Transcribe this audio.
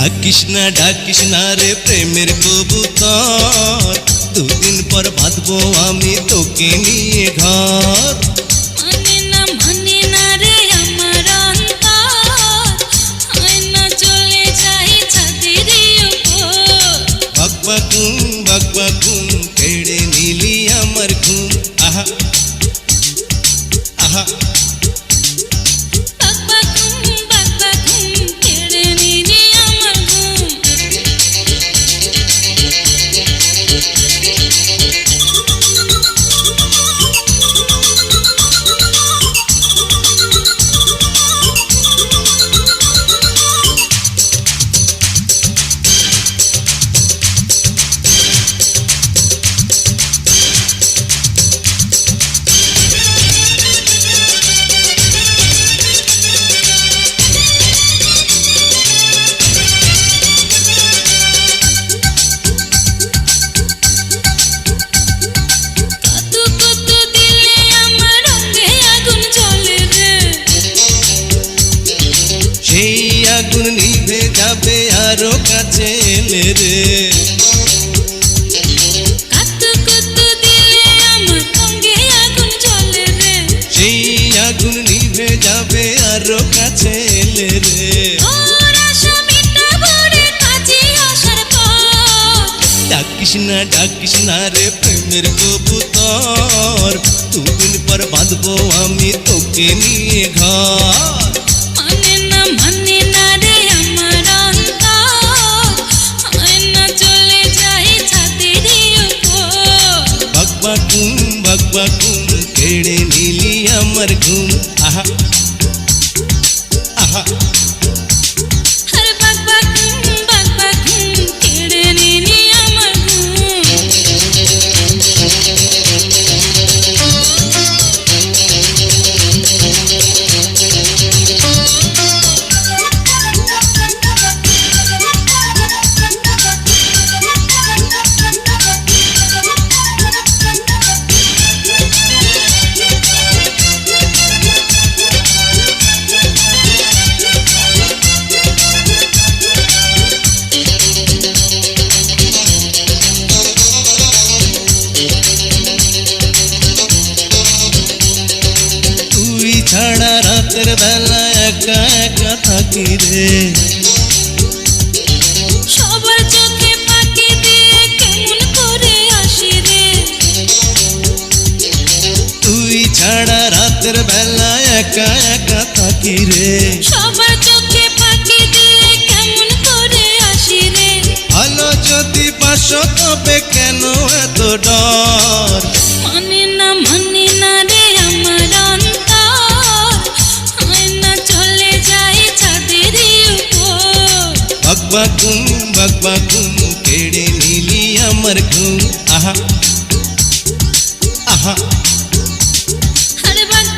ডাকিস না ডাকিস না রে প্রেমের কবুতর। দুদিন পর বাঁধবো আমি তোকে নিয়ে ঘর। বাকবাকুম বাকবাকুম কেড়ে নিলি আমার ঘুম। আহা আহা। রে সেই আগুন যাবে আরও কাছে এলে না ডাকিস না রে প্রেমের কবুতর দুদিন পর বাঁধবো আমি তোকে নিয়ে ঘর কেড়ে নিলি আমার ঘুম আহা আহা রাতের বেলা একা একা থাকি রে। সবার চোখে ফাঁকি দিয়ে কেমন করে আসি রে। তুই ছাড়া রাতের বেলা একা একা থাকি রে। সবার চোখে ফাঁকি দিয়ে কেমন করে আসি রে। ভালো যদি পাশো তবে কেন এত ডর? বাকবাকুম বাকবাকুম কেড়ে নিলি আমার ঘুম